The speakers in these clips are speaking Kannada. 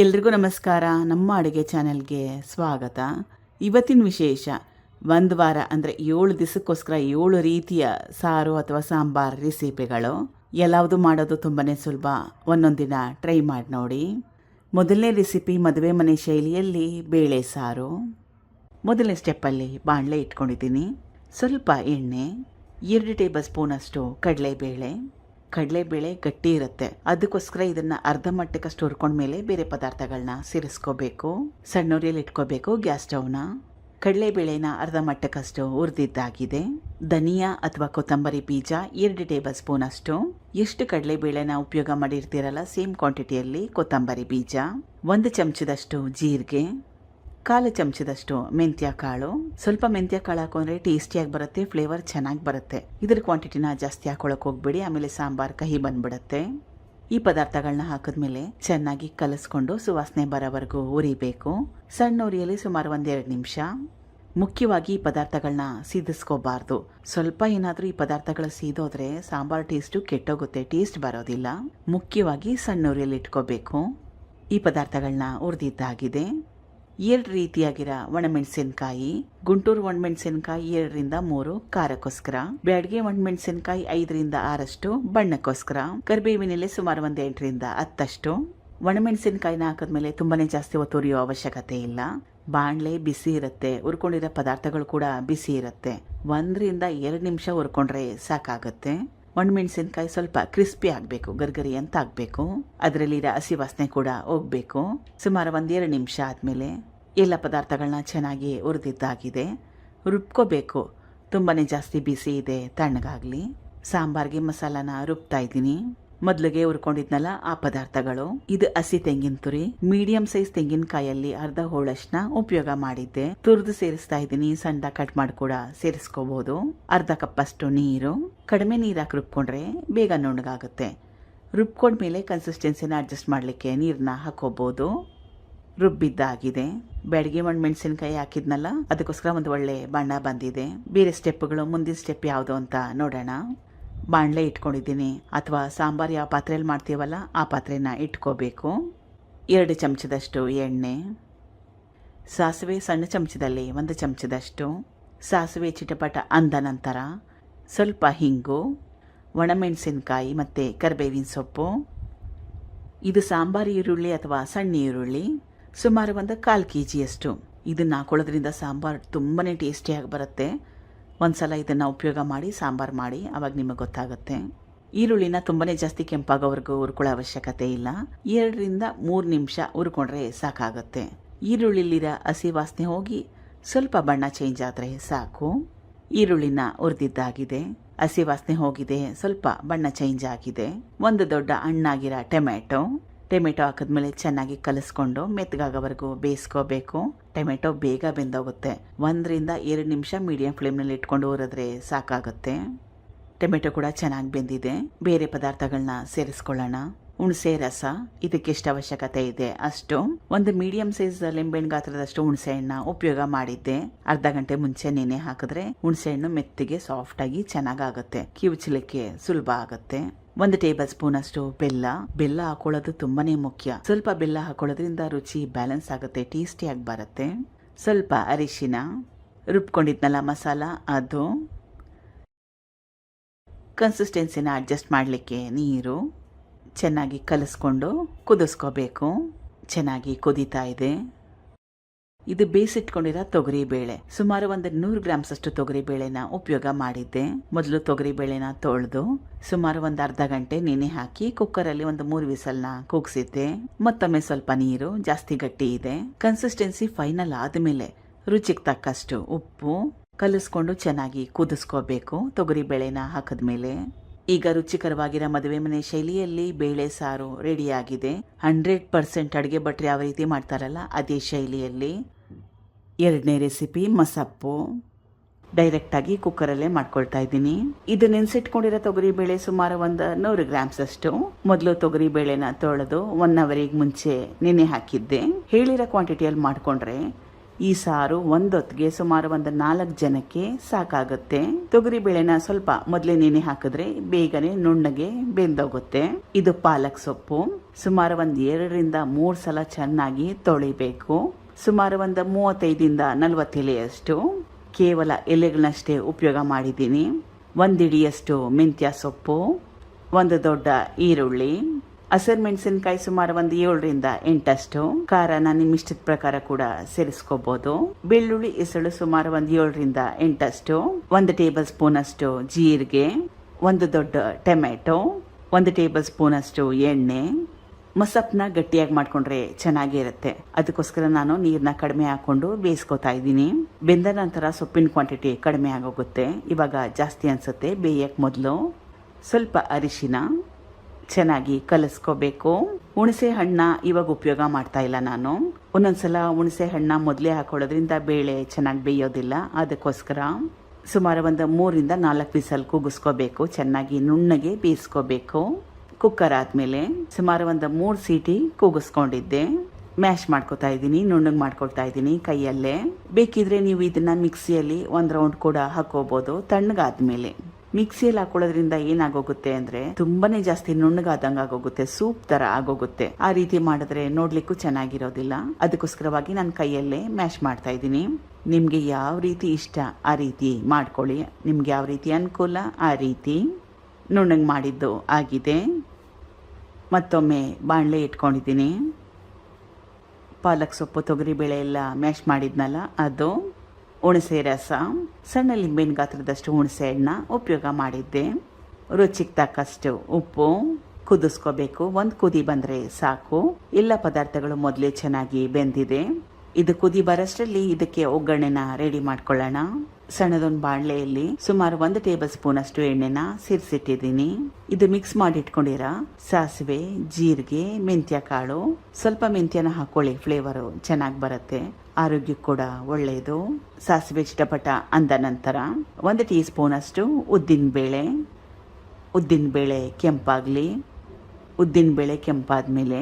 ಎಲ್ರಿಗೂ ನಮಸ್ಕಾರ. ನಮ್ಮ ಅಡುಗೆ ಚಾನೆಲ್ಗೆ ಸ್ವಾಗತ. ಇವತ್ತಿನ ವಿಶೇಷ, ಒಂದು ವಾರ ಅಂದರೆ ಏಳು ದಿವಸಕ್ಕೋಸ್ಕರ ಏಳು ರೀತಿಯ ಸಾರು ಅಥವಾ ಸಾಂಬಾರ್ ರೆಸಿಪಿಗಳು. ಎಲ್ಲವುದು ಮಾಡೋದು ತುಂಬಾ ಸುಲಭ. ಒಂದೊಂದಿನ ಟ್ರೈ ಮಾಡಿ ನೋಡಿ. ಮೊದಲನೇ ರೆಸಿಪಿ ಮದುವೆ ಮನೆ ಶೈಲಿಯಲ್ಲಿ ಬೇಳೆ ಸಾರು. ಮೊದಲನೇ ಸ್ಟೆಪ್ಪಲ್ಲಿ ಬಾಣಲೆ ಇಟ್ಕೊಂಡಿದ್ದೀನಿ. ಸ್ವಲ್ಪ ಎಣ್ಣೆ, ಎರಡು ಟೇಬಲ್ ಸ್ಪೂನಷ್ಟು ಕಡಲೆಬೇಳೆ ಕಡಲೆಬೇಳೆ ಗಟ್ಟಿ ಇರುತ್ತೆ. ಅದಕ್ಕೋಸ್ಕರ ಇದನ್ನ ಅರ್ಧ ಮಟ್ಟಕ್ಕಷ್ಟು ಹುರ್ಕೊಂಡ್ಮೇಲೆ ಬೇರೆ ಪದಾರ್ಥಗಳನ್ನ ಸೇರಿಸ್ಕೋಬೇಕು. ಸಣ್ಣ ಉರಿಯಲ್ಲಿ ಇಟ್ಕೋಬೇಕು ಗ್ಯಾಸ್ ಸ್ಟವ್ನ. ಕಡಲೆಬೇಳೆನ ಅರ್ಧ ಮಟ್ಟಕ್ಕಷ್ಟು ಹುರಿದಿದ್ದಾಗಿದೆ ಧನಿಯಾ ಅಥವಾ ಕೊತ್ತಂಬರಿ ಬೀಜ ಎರಡು ಟೇಬಲ್ ಸ್ಪೂನ್ ಅಷ್ಟು. ಎಷ್ಟು ಕಡಲೆಬೇಳೆನ ಉಪಯೋಗ ಮಾಡಿರ್ತೀರಲ್ಲ, ಸೇಮ್ ಕ್ವಾಂಟಿಟಿಯಲ್ಲಿ ಕೊತ್ತಂಬರಿ ಬೀಜ. ಒಂದು ಚಮಚದಷ್ಟು ಜೀರಿಗೆ. ಕಾಲು ಚಮಚದಷ್ಟು ಮೆಂತ್ಯ ಕಾಳು. ಸ್ವಲ್ಪ ಮೆಂತ್ಯ ಕಾಳು ಹಾಕೊಂಡ್ರೆ ಟೇಸ್ಟಿಯಾಗಿ ಬರುತ್ತೆ ಫ್ಲೇವರ್ ಚೆನ್ನಾಗಿ ಬರುತ್ತೆ. ಇದ್ರ ಕ್ವಾಂಟಿಟಿನ ಜಾಸ್ತಿ ಹಾಕೊಳಕ್ಕೆ ಹೋಗ್ಬೇಡಿ, ಆಮೇಲೆ ಸಾಂಬಾರ್ ಕಹಿ ಬಂದ್ಬಿಡುತ್ತೆ. ಈ ಪದಾರ್ಥಗಳನ್ನ ಹಾಕಿದ್ಮೇಲೆ ಚೆನ್ನಾಗಿ ಕಲಸ್ಕೊಂಡು ಸುವಾಸನೆ ಬರೋವರೆಗೂ ಉರಿಬೇಕು ಸಣ್ಣ ಉರಿಯಲ್ಲಿ ಸುಮಾರು ಒಂದೆರಡು ನಿಮಿಷ. ಮುಖ್ಯವಾಗಿ ಈ ಪದಾರ್ಥಗಳನ್ನ ಸೀದಿಸ್ಕೋಬಾರ್ದು. ಸ್ವಲ್ಪ ಏನಾದರೂ ಈ ಪದಾರ್ಥಗಳು ಸೀದೋದ್ರೆ ಸಾಂಬಾರ್ ಟೇಸ್ಟು ಕೆಟ್ಟೋಗುತ್ತೆ ಟೇಸ್ಟ್ ಬರೋದಿಲ್ಲ. ಮುಖ್ಯವಾಗಿ ಸಣ್ಣ ಉರಿಯಲ್ಲಿ ಇಟ್ಕೋಬೇಕು. ಈ ಪದಾರ್ಥಗಳನ್ನ ಹುರಿದಿದ್ದಾಗಿದೆ. ಎರಡು ರೀತಿಯಾಗಿರೋ ಒಣಮೆಣಸಿನಕಾಯಿ, ಗುಂಟೂರು ಒಣಮೆಣಸಿನಕಾಯಿ ಎರಡರಿಂದ ಮೂರು ಖಾರಕ್ಕೋಸ್ಕರ, ಬ್ಯಾಡ್ಗೆ ಒಣಮೆಣಸಿನಕಾಯಿ ಐದರಿಂದ ಆರಷ್ಟು, ಬಣ್ಣಕ್ಕೋಸ್ಕರ ಕರಿಬೇವಿನೆಲೆ ಸುಮಾರು ಒಂದು ಎಂಟರಿಂದ ಹತ್ತಷ್ಟು. ಒಣಮೆಣಸಿನಕಾಯಿನ ಹಾಕಿದ್ಮೇಲೆ ತುಂಬಾನೇ ಜಾಸ್ತಿ ಹೊತ್ತು ಅವಶ್ಯಕತೆ ಇಲ್ಲ. ಬಾಣಲೆ ಬಿಸಿ ಇರುತ್ತೆ, ಹುರ್ಕೊಂಡಿರೋ ಪದಾರ್ಥಗಳು ಕೂಡ ಬಿಸಿ ಇರುತ್ತೆ. ಒಂದರಿಂದ ಎರಡು ನಿಮಿಷ ಹುರ್ಕೊಂಡ್ರೆ ಸಾಕಾಗುತ್ತೆ. ಒಣಮೆಣಸಿನಕಾಯಿ ಸ್ವಲ್ಪ ಕ್ರಿಸ್ಪಿ ಆಗಬೇಕು, ಗರ್ಗರಿ ಅಂತ ಆಗಬೇಕು. ಅದರಲ್ಲಿರೋ ಹಸಿ ವಾಸನೆ ಕೂಡ ಹೋಗ್ಬೇಕು. ಸುಮಾರು ಒಂದೆರಡು ನಿಮಿಷ ಆದಮೇಲೆ ಎಲ್ಲ ಪದಾರ್ಥಗಳನ್ನ ಚೆನ್ನಾಗಿ ಹುರಿದಿದ್ದಾಗಿದೆ. ರುಬ್ಕೋಬೇಕು. ತುಂಬಾ ಜಾಸ್ತಿ ಬಿಸಿ ಇದೆ ತಣ್ಣಗಾಗಲಿ. ಸಾಂಬಾರ್ಗೆ ಮಸಾಲಾನ ರುಬ್ತಾ ಇದ್ದೀನಿ. ಮೊದಲಿಗೆ ಹುರ್ಕೊಂಡಿದ್ನಲ್ಲ ಆ ಪದಾರ್ಥಗಳು. ಇದು ಹಸಿ ತೆಂಗಿನ ತುರಿ, ಮೀಡಿಯಂ ಸೈಜ್ ತೆಂಗಿನಕಾಯಲ್ಲಿ ಅರ್ಧ ಹೋಳಷ್ಟನ್ನ ಉಪಯೋಗ ಮಾಡಿದ್ದೆ. ತುರಿದು ಸೇರಿಸ್ತಾ ಇದ್ದೀನಿ, ಸಣ್ಣ ಕಟ್ ಮಾಡಿ ಕೂಡ ಸೇರಿಸ್ಕೋಬಹುದು ಅರ್ಧ ಕಪ್ಪಷ್ಟು ನೀರು. ಕಡಿಮೆ ನೀರು ಹಾಕಿ ರುಬ್ಕೊಂಡ್ರೆ ಬೇಗ ನುಣ್ಣಗಾಗುತ್ತೆ. ರುಬ್ಕೊಂಡ್ಮೇಲೆ ಕನ್ಸಿಸ್ಟೆನ್ಸಿನ ಅಡ್ಜಸ್ಟ್ ಮಾಡಲಿಕ್ಕೆ ನೀರನ್ನ ಹಾಕೋಬಹುದು ರುಬ್ಬಿದ್ದಾಗಿದೆ. ಬೆಳಗ್ಗೆ ಒಂದು ಮೆಣಸಿನಕಾಯಿ ಹಾಕಿದ್ನಲ್ಲ, ಅದಕ್ಕೋಸ್ಕರ ಒಂದು ಒಳ್ಳೆ ಬಣ್ಣ ಬಂದಿದೆ. ಬೇರೆ ಸ್ಟೆಪ್ಗಳು, ಮುಂದಿನ ಸ್ಟೆಪ್ ಯಾವುದು ಅಂತ ನೋಡೋಣ. ಬಾಣಲೆ ಇಟ್ಕೊಂಡಿದ್ದೀನಿ. ಅಥವಾ ಸಾಂಬಾರು ಯಾವ ಪಾತ್ರೆಯಲ್ಲಿ ಮಾಡ್ತೀವಲ್ಲ, ಆ ಪಾತ್ರೆನ ಇಟ್ಕೋಬೇಕು. ಎರಡು ಚಮಚದಷ್ಟು ಎಣ್ಣೆ. ಸಾಸಿವೆ ಸಣ್ಣ ಚಮಚದಲ್ಲಿ, ಒಂದು ಚಮಚದಷ್ಟು. ಸಾಸಿವೆ ಚಿಟಪಟ ಅಂದ ನಂತರ ಸ್ವಲ್ಪ ಹಿಂಗು ಒಣಮೆಣಸಿನಕಾಯಿ ಮತ್ತು ಕರಿಬೇವಿನ ಸೊಪ್ಪು. ಇದು ಸಾಂಬಾರು ಈರುಳ್ಳಿ ಅಥವಾ ಸಣ್ಣ ಈರುಳ್ಳಿ. ಸುಮಾರು ಒಂದು ಕಾಲು ಕೆ ಜಿಯಷ್ಟು ಇದನ್ನು ಹಾಕೊಳ್ಳೋದ್ರಿಂದ ಸಾಂಬಾರು ತುಂಬಾ ಟೇಸ್ಟಿಯಾಗಿ ಬರುತ್ತೆ. ಒಂದ್ಸಲ ಇದನ್ನು ಉಪಯೋಗ ಮಾಡಿ, ಸಾಂಬಾರು ಮಾಡಿ, ಅವಾಗ ನಿಮಗೆ ಗೊತ್ತಾಗುತ್ತೆ. ಈರುಳ್ಳಿನ ತುಂಬಾ ಜಾಸ್ತಿ ಕೆಂಪಾಗೋವರೆಗೂ ಹುರ್ಕೊಳ್ಳೋ ಅವಶ್ಯಕತೆ ಇಲ್ಲ. ಎರಡರಿಂದ ಮೂರು ನಿಮಿಷ ಹುರ್ಕೊಂಡ್ರೆ ಸಾಕಾಗುತ್ತೆ. ಈರುಳ್ಳಿಲಿರೋ ಹಸಿ ವಾಸನೆ ಹೋಗಿ ಸ್ವಲ್ಪ ಬಣ್ಣ ಚೇಂಜ್ ಆದರೆ ಸಾಕು. ಈರುಳ್ಳಿನ ಹುರಿದಿದ್ದಾಗಿದೆ. ಹಸಿ ವಾಸನೆ ಹೋಗಿದೆ, ಸ್ವಲ್ಪ ಬಣ್ಣ ಚೇಂಜ್ ಆಗಿದೆ. ಒಂದು ದೊಡ್ಡ ಹಣ್ಣಾಗಿರೋ ಟೊಮೆಟೊ ಟೊಮೆಟೊ ಹಾಕಿದ್ಮೇಲೆ ಚೆನ್ನಾಗಿ ಕಲಿಸ್ಕೊಂಡು ಮೆತ್ತಗಾಗೋವರೆಗೂ ಬೇಯಿಸ್ಕೋಬೇಕು. ಟೊಮೆಟೊ ಬೇಗ ಬೆಂದೋಗುತ್ತೆ. ಒಂದರಿಂದ ಎರಡು ನಿಮಿಷ ಮೀಡಿಯಂ ಫ್ಲೇಮ್ನಲ್ಲಿ ಇಟ್ಕೊಂಡು ಹುರಿದ್ರೆ ಸಾಕಾಗುತ್ತೆ. ಟೊಮೆಟೊ ಕೂಡ ಚೆನ್ನಾಗಿ ಬೆಂದಿದೆ. ಬೇರೆ ಪದಾರ್ಥಗಳನ್ನ ಸೇರಿಸ್ಕೊಳ್ಳೋಣ. ಹುಣಸೆ ರಸ, ಇದಕ್ಕೆ ಎಷ್ಟು ಅವಶ್ಯಕತೆ ಇದೆ? ಅಷ್ಟು. ಒಂದು ಮೀಡಿಯಂ ಸೈಜ್ ಲಿಂಬೆಹಣ್ಣು ಗಾತ್ರದಷ್ಟು ಹುಣಸೆ ಹಣ್ಣ ಉಪಯೋಗ ಮಾಡಿದ್ದೆ. ಅರ್ಧ ಗಂಟೆ ಮುಂಚೆ ನೆನೆ ಹಾಕಿದ್ರೆ ಹುಣಸೆ ಹಣ್ಣು ಮೆತ್ತಿಗೆ ಸಾಫ್ಟ್ ಆಗಿ ಚೆನ್ನಾಗಾಗುತ್ತೆ. ಕಿವುಚಲಿಕ್ಕೆ ಸುಲಭ ಆಗುತ್ತೆ. ಒಂದು ಟೇಬಲ್ ಸ್ಪೂನ್ ಅಷ್ಟು ಬೆಲ್ಲ. ಬೆಲ್ಲ ಹಾಕೊಳ್ಳೋದು ತುಂಬಾನೇ ಮುಖ್ಯ. ಸ್ವಲ್ಪ ಬೆಲ್ಲ ಹಾಕೊಳ್ಳೋದ್ರಿಂದ ರುಚಿ ಬ್ಯಾಲೆನ್ಸ್ ಆಗುತ್ತೆ ಟೇಸ್ಟಿಯಾಗಿ ಬರುತ್ತೆ. ಸ್ವಲ್ಪ ಅರಿಶಿನ, ರುಬ್ಕೊಂಡಿದ್ನಲ್ಲ ಮಸಾಲ, ಅದು. ಕನ್ಸಿಸ್ಟೆನ್ಸಿನ ಅಡ್ಜಸ್ಟ್ ಮಾಡಲಿಕ್ಕೆ ನೀರು. ಚೆನ್ನಾಗಿ ಕಲಿಸ್ಕೊಂಡು ಕುದಿಸ್ಕೋಬೇಕು. ಚೆನ್ನಾಗಿ ಕುದೀತಾ ಇದೆ. ಇದು ಬೇಯಿಸಿಟ್ಕೊಂಡಿರೋ ತೊಗರಿ ಬೇಳೆ. ಸುಮಾರು ಒಂದು ನೂರು ಗ್ರಾಮ್ಸ್ ಅಷ್ಟು ತೊಗರಿ ಬೇಳೆನ ಉಪಯೋಗ ಮಾಡಿದ್ದೆ. ಮೊದಲು ತೊಗರಿ ಬೇಳೆನ ತೊಳೆದು ಸುಮಾರು ಒಂದು ಅರ್ಧ ಗಂಟೆ ನೆನೆ ಹಾಕಿ ಕುಕ್ಕರಲ್ಲಿ ಒಂದು ಮೂರು ವಿಸಲ್ನ ಕೂಗಿಸಿದ್ದೆ. ಮತ್ತೊಮ್ಮೆ ಸ್ವಲ್ಪ ನೀರು, ಜಾಸ್ತಿ ಗಟ್ಟಿ ಇದೆ. ಕನ್ಸಿಸ್ಟೆನ್ಸಿ ಫೈನಲ್ ಆದಮೇಲೆ ರುಚಿಗೆ ತಕ್ಕಷ್ಟು ಉಪ್ಪು ಕಲಿಸ್ಕೊಂಡು ಚೆನ್ನಾಗಿ ಕುದಿಸ್ಕೋಬೇಕು ತೊಗರಿ ಬೇಳೆನ ಹಾಕಿದ್ಮೇಲೆ. ಈಗ ರುಚಿಕರವಾಗಿರೋ ಮದುವೆ ಮನೆ ಶೈಲಿಯಲ್ಲಿ ಬೇಳೆ ಸಾರು ರೆಡಿಯಾಗಿದೆ. ಹಂಡ್ರೆಡ್ ಪರ್ಸೆಂಟ್ ಅಡುಗೆ ಭಟ್ರು ಯಾವ ರೀತಿ ಮಾಡ್ತಾರಲ್ಲ, ಅದೇ ಶೈಲಿಯಲ್ಲಿ. ಎರಡನೇ ರೆಸಿಪಿ ಮಸಪ್ಪು ಡೈರೆಕ್ಟಾಗಿ ಕುಕ್ಕರಲ್ಲೇ ಮಾಡ್ಕೊಳ್ತಾ ಇದ್ದೀನಿ. ಇದು ನೆನೆಸಿಟ್ಕೊಂಡಿರೋ ತೊಗರಿ ಬೇಳೆ ಸುಮಾರು ಒಂದು ನೂರು ಗ್ರಾಮ್ಸ್ ಅಷ್ಟು. ಮೊದಲು ತೊಗರಿ ಬೇಳೆನ ತೊಳೆದು ಒನ್ ಅವರಿಗೆ ಮುಂಚೆ ನೆನೆ ಹಾಕಿದ್ದೆ. ಹೇಳಿರೋ ಕ್ವಾಂಟಿಟಿಯಲ್ಲಿ ಮಾಡಿಕೊಂಡ್ರೆ ಈ ಸಾರು ಒಂದೊತ್ತಿಗೆ ಸುಮಾರು ಒಂದು ನಾಲ್ಕು ಜನಕ್ಕೆ ಸಾಕಾಗುತ್ತೆ. ತೊಗರಿ ಬೇಳೆನ ಸ್ವಲ್ಪ ಮೊದಲೇ ನೆನೆ ಹಾಕಿದ್ರೆ ಬೇಗನೆ ನುಣ್ಣಗೆ ಬೆಂದೋಗುತ್ತೆ. ಇದು ಪಾಲಕ್ ಸೊಪ್ಪು. ಸುಮಾರು ಒಂದು ಎರಡರಿಂದ ಮೂರು ಸಲ ಚೆನ್ನಾಗಿ ತೊಳಿಬೇಕು. ಸುಮಾರು ಒಂದು ಮೂವತ್ತೈದಿಂದ ನಲವತ್ತು ಎಲೆಯಷ್ಟು ಕೇವಲ ಎಲೆಗಳನ್ನಷ್ಟೇ ಉಪಯೋಗ ಮಾಡಿದ್ದೀನಿ. ಒಂದಿಡಿಯಷ್ಟು ಮೆಂತ್ಯ ಸೊಪ್ಪು, ಒಂದು ದೊಡ್ಡ ಈರುಳ್ಳಿ ಹಸಿರು ಮೆಣಸಿನಕಾಯಿ ಸುಮಾರು ಒಂದು ಏಳರಿಂದ ಎಂಟಷ್ಟು ಖಾರನ ನಿಮ್ಮ ಇಷ್ಟದ ಪ್ರಕಾರ ಕೂಡ ಸೇರಿಸ್ಕೋಬಹುದು ಬೆಳ್ಳುಳ್ಳಿ ಎಸಳು ಸುಮಾರು ಒಂದು ಏಳರಿಂದ ಎಂಟಷ್ಟು ಒಂದು ಟೇಬಲ್ ಸ್ಪೂನ್ ಅಷ್ಟು ಜೀರಿಗೆ, ಒಂದು ದೊಡ್ಡ ಟೊಮೆಟೊ, ಒಂದು ಟೇಬಲ್ ಸ್ಪೂನ್ ಅಷ್ಟು ಎಣ್ಣೆ ಮಸಪ್ನ ಗಟ್ಟಿಯಾಗಿ ಮಾಡ್ಕೊಂಡ್ರೆ ಚೆನ್ನಾಗಿರುತ್ತೆ. ಅದಕ್ಕೋಸ್ಕರ ನಾನು ನೀರನ್ನ ಕಡಿಮೆ ಹಾಕೊಂಡು ಬೇಯಿಸ್ಕೊತಾ ಇದ್ದೀನಿ. ಬೆಂದ ನಂತರ ಸೊಪ್ಪಿನ ಕ್ವಾಂಟಿಟಿ ಕಡಿಮೆ ಆಗೋಗುತ್ತೆ. ಇವಾಗ ಜಾಸ್ತಿ ಅನ್ಸುತ್ತೆ ಬೇಯಕ್ಕೆ ಮೊದಲು. ಸ್ವಲ್ಪ ಅರಿಶಿನ ಚೆನ್ನಾಗಿ ಕಲಸ್ಕೋಬೇಕು. ಹುಣಸೆ ಹಣ್ಣ ಇವಾಗ ಉಪಯೋಗ ಮಾಡ್ತಾ ಇಲ್ಲ ನಾನು. ಒಂದೊಂದ್ಸಲ ಹುಣಸೆ ಹಣ್ಣ ಮೊದಲೇ ಹಾಕೊಳ್ಳೋದ್ರಿಂದ ಬೇಳೆ ಚೆನ್ನಾಗಿ ಬೇಯೋದಿಲ್ಲ. ಅದಕ್ಕೋಸ್ಕರ ಸುಮಾರು ಒಂದು ಮೂರಿಂದ ನಾಲ್ಕು ವಿಸಲ್ ಕೂಗಿಸ್ಕೋಬೇಕು ಚೆನ್ನಾಗಿ ನುಣ್ಣಗೆ ಬೇಯಿಸ್ಕೋಬೇಕು. ಕುಕ್ಕರ್ ಆದಮೇಲೆ ಸುಮಾರು ಒಂದು ಮೂರು ಸೀಟಿ ಕೂಗಿಸ್ಕೊಂಡಿದ್ದೆ. ಮ್ಯಾಶ್ ಮಾಡ್ಕೊತಾ ಇದ್ದೀನಿ, ನುಣ್ಣಗೆ ಮಾಡ್ಕೊಳ್ತಾ ಇದ್ದೀನಿ ಕೈಯಲ್ಲೇ. ಬೇಕಿದ್ರೆ ನೀವು ಇದನ್ನ ಮಿಕ್ಸಿಯಲ್ಲಿ ಒಂದು ರೌಂಡ್ ಕೂಡ ಹಾಕೋಬಹುದು ತಣ್ಣಗಾದ್ಮೇಲೆ ಮಿಕ್ಸಿಯಲ್ಲಿ ಹಾಕೊಳ್ಳೋದ್ರಿಂದ ಏನಾಗೋಗುತ್ತೆ ಅಂದ್ರೆ ತುಂಬಾನೇ ಜಾಸ್ತಿ ನುಣ್ಣಗಾದಂಗ ಆಗೋಗುತ್ತೆ, ಸೂಪ್ ತರ ಆಗೋಗುತ್ತೆ. ಆ ರೀತಿ ಮಾಡಿದ್ರೆ ನೋಡ್ಲಿಕ್ಕೂ ಚೆನ್ನಾಗಿರೋದಿಲ್ಲ. ಅದಕ್ಕೋಸ್ಕರವಾಗಿ ನಾನು ಕೈಯಲ್ಲೇ ಮ್ಯಾಶ್ ಮಾಡ್ತಾ ಇದ್ದೀನಿ. ನಿಮ್ಗೆ ಯಾವ ರೀತಿ ಇಷ್ಟ ಆ ರೀತಿ ಮಾಡ್ಕೊಳ್ಳಿ. ನಿಮ್ಗೆ ಯಾವ ರೀತಿ ಅನುಕೂಲ ಆ ರೀತಿ ನುಣ್ಣಗೆ ಮಾಡಿದ್ದು ಆಗಿದೆ. ಮತ್ತೊಮ್ಮೆ ಬಾಣಲೆ ಇಟ್ಕೊಂಡಿದ್ದೀನಿ. ಪಾಲಕ್ ಸೊಪ್ಪು ತೊಗರಿಬೇಳೆ ಎಲ್ಲ ಮ್ಯಾಶ್ ಮಾಡಿದ್ನಲ್ಲ, ಅದು ಹುಣಸೆ ರಸ. ಸಣ್ಣ ಲಿಂಬೆನ ಗಾತ್ರದಷ್ಟು ಹುಣಸೆ ಹಣ್ಣ ಉಪಯೋಗ ಮಾಡಿದ್ದೆ. ರುಚಿಗೆ ತಕ್ಕಷ್ಟು ಉಪ್ಪು ಕುದಿಸ್ಕೋಬೇಕು. ಒಂದು ಕುದಿ ಬಂದರೆ ಸಾಕು. ಎಲ್ಲ ಪದಾರ್ಥಗಳು ಮೊದಲೇ ಚೆನ್ನಾಗಿ ಬೆಂದಿದೆ. ಇದು ಕುದಿ ಬರೋಷ್ಟರಲ್ಲಿ ಇದಕ್ಕೆ ಒಗ್ಗರಣೆನ ರೆಡಿ ಮಾಡ್ಕೊಳ್ಳೋಣ. ಸಣ್ಣದೊಂದು ಬಾಣಲೆಯಲ್ಲಿ ಸುಮಾರು ಒಂದು ಟೇಬಲ್ ಸ್ಪೂನ್ ಅಷ್ಟು ಎಣ್ಣೆನ ಸೇರಿಸಿಟ್ಟಿದ್ದೀನಿ. ಇದು ಮಿಕ್ಸ್ ಮಾಡಿ ಇಟ್ಕೊಂಡಿರ ಸಾಸಿವೆ, ಜೀರಿಗೆ, ಮೆಂತ್ಯ ಕಾಳು. ಸ್ವಲ್ಪ ಮೆಂತ್ಯನ ಹಾಕೊಳ್ಳಿ ಫ್ಲೇವರು ಚೆನ್ನಾಗಿ ಬರುತ್ತೆ. ಆರೋಗ್ಯಕ್ಕೆ ಕೂಡ ಒಳ್ಳೆಯದು ಸಾಸಿವೆ ಚಿಟಪಟ ಅಂದ ನಂತರ ಒಂದು ಟೀ ಸ್ಪೂನ್ ಅಷ್ಟು ಉದ್ದಿನ ಬೇಳೆ. ಉದ್ದಿನ ಬೇಳೆ ಕೆಂಪಾಗಲಿ. ಉದ್ದಿನ ಬೇಳೆ ಕೆಂಪಾದ ಮೇಲೆ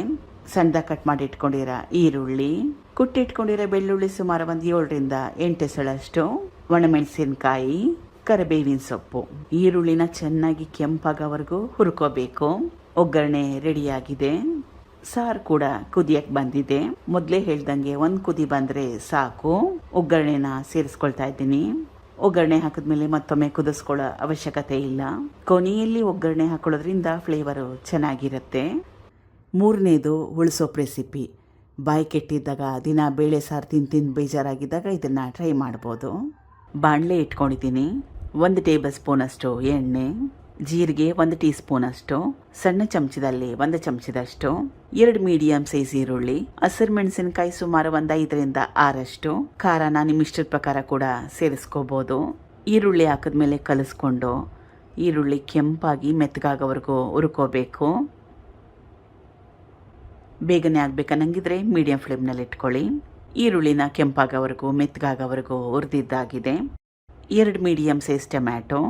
ಸಣ್ಣದಾಗಿ ಕಟ್ ಮಾಡಿ ಇಟ್ಕೊಂಡಿರ ಈರುಳ್ಳಿ. ಕುಟ್ಟಿಟ್ಕೊಂಡಿರೋ ಬೆಳ್ಳುಳ್ಳಿ ಸುಮಾರು ಒಂದು ಏಳರಿಂದ ಎಂಟು ಸಳಷ್ಟು, ಒಣಮೆಣಸಿನಕಾಯಿ, ಕರಿಬೇವಿನ ಸೊಪ್ಪು. ಈರುಳ್ಳಿನ ಚೆನ್ನಾಗಿ ಕೆಂಪಾಗವರೆಗೂ ಹುರ್ಕೋಬೇಕು. ಒಗ್ಗರಣೆ ರೆಡಿಯಾಗಿದೆ. ಸಾರು ಕೂಡ ಕುದಿಯಕ್ಕೆ ಬಂದಿದೆ. ಮೊದಲೇ ಹೇಳ್ದಂಗೆ ಒಂದು ಕುದಿ ಬಂದರೆ ಸಾಕು. ಒಗ್ಗರಣೆನ ಸೇರಿಸ್ಕೊಳ್ತಾ ಇದ್ದೀನಿ. ಒಗ್ಗರಣೆ ಹಾಕಿದ್ಮೇಲೆ ಮತ್ತೊಮ್ಮೆ ಕುದಿಸ್ಕೊಳ್ಳೋ ಅವಶ್ಯಕತೆ ಇಲ್ಲ. ಕೊನೆಯಲ್ಲಿ ಒಗ್ಗರಣೆ ಹಾಕೊಳ್ಳೋದ್ರಿಂದ ಫ್ಲೇವರು ಚೆನ್ನಾಗಿರುತ್ತೆ. ಮೂರನೇದು ಉಳಿಸೋಪ್ ರೆಸಿಪಿ ಬಾಯಿ ಕೆಟ್ಟಿದ್ದಾಗ ದಿನ ಬೇಳೆ ಸಾರು ತಿಂದು ತಿಂದು ಬೇಜಾರಾಗಿದ್ದಾಗ ಇದನ್ನು ಟ್ರೈ ಮಾಡ್ಬೋದು. ಬಾಣಲೆ ಇಟ್ಕೊಂಡಿದ್ದೀನಿ. ಒಂದು ಟೇಬಲ್ ಸ್ಪೂನಷ್ಟು ಎಣ್ಣೆ, ಜೀರಿಗೆ ಒಂದು ಟೀ ಸ್ಪೂನಷ್ಟು ಸಣ್ಣ ಚಮಚದಲ್ಲಿ ಒಂದು ಚಮಚದಷ್ಟು, ಎರಡು ಮೀಡಿಯಂ ಸೈಜ್ ಈರುಳ್ಳಿ, ಹಸಿರು ಮೆಣಸಿನಕಾಯಿ ಸುಮಾರು ಒಂದು ಐದರಿಂದ ಆರಷ್ಟು ಖಾರನ ನಿಮ್ಮ ಇಷ್ಟದ ಪ್ರಕಾರ ಕೂಡ ಸೇರಿಸ್ಕೋಬೋದು. ಈರುಳ್ಳಿ ಹಾಕಿದ್ಮೇಲೆ ಕಲಿಸ್ಕೊಂಡು, ಈರುಳ್ಳಿ ಕೆಂಪಾಗಿ ಮೆತ್ತಗಾಗೋವರೆಗೂ ಹುರ್ಕೋಬೇಕು. ಬೇಗನೆ ಆಗ್ಬೇಕನ್ನಂಗಿದ್ರೆ ಮೀಡಿಯಂ ಫ್ಲೇಮ್ನಲ್ಲಿ ಇಟ್ಕೊಳ್ಳಿ. ಈರುಳ್ಳಿನ ಕೆಂಪಾಗೋವರೆಗೂ, ಮೆತ್ತಗಾಗೋವರೆಗೂ ಹುರಿದಿದ್ದಾಗಿದೆ. ಎರಡು ಮೀಡಿಯಂ ಸೈಜ್ ಟೊಮ್ಯಾಟೊ,